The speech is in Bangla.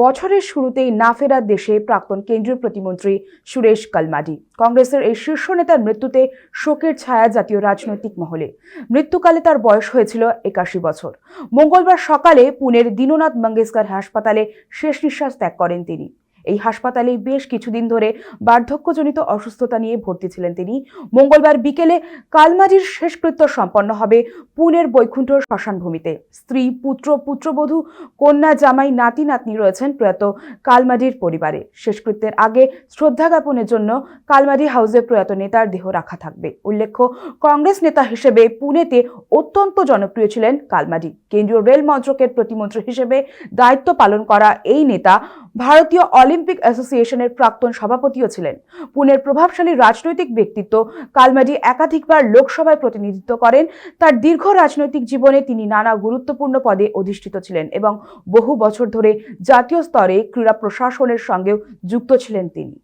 বছরের শুরুতেই না ফেরার দেশে প্রাক্তন কেন্দ্রীয় প্রতিমন্ত্রী সুরেশ কালমাডি। কংগ্রেসের এই শীর্ষ নেতার মৃত্যুতে শোকের ছায়া জাতীয় রাজনৈতিক মহলে। মৃত্যুকালে তার বয়স হয়েছিল একাশি বছর। মঙ্গলবার সকালে পুনের দীননাথ মঙ্গেশকর হাসপাতালে শেষ নিঃশ্বাস ত্যাগ করেন তিনি। এই হাসপাতালে বেশ কিছুদিন ধরে বার্ধক্যজনিত অসুস্থতা নিয়ে ভর্তি ছিলেন তিনি। মঙ্গলবার বিকেলে কালমাজির শেষকৃত্য সম্পন্ন হবে পুনের বৈকুণ্ঠ শ্মশানভূমিতে। স্ত্রী, পুত্র, পুত্রবধূ, কন্যা, জামাই, নাতি, নাতনি রয়েছেন প্রয়াত কালমাডির পরিবারে। শেষকৃত্যের আগে শ্রদ্ধা জ্ঞাপনের জন্য কালমাডি হাউসে প্রয়াত নেতার দেহ রাখা থাকবে। উল্লেখ্য, কংগ্রেস নেতা হিসেবে পুনেতে অত্যন্ত জনপ্রিয় ছিলেন কালমাডি কেন্দ্রীয় রেল মন্ত্রকের প্রতিমন্ত্রী হিসেবে দায়িত্ব পালন করা এই নেতা ভারতীয় অলিম্পিক অ্যাসোসিয়েশনের প্রাক্তন সভাপতিও ছিলেন। পুনের প্রভাবশালী রাজনৈতিক ব্যক্তিত্ব কালমাডি একাধিকবার লোকসভায় প্রতিনিধিত্ব করেন। তার দীর্ঘ রাজনৈতিক জীবনে তিনি নানা গুরুত্বপূর্ণ পদে অধিষ্ঠিত ছিলেন এবং বহু বছর ধরে জাতীয় স্তরে ক্রীড়া প্রশাসনের সঙ্গেও যুক্ত ছিলেন তিনি।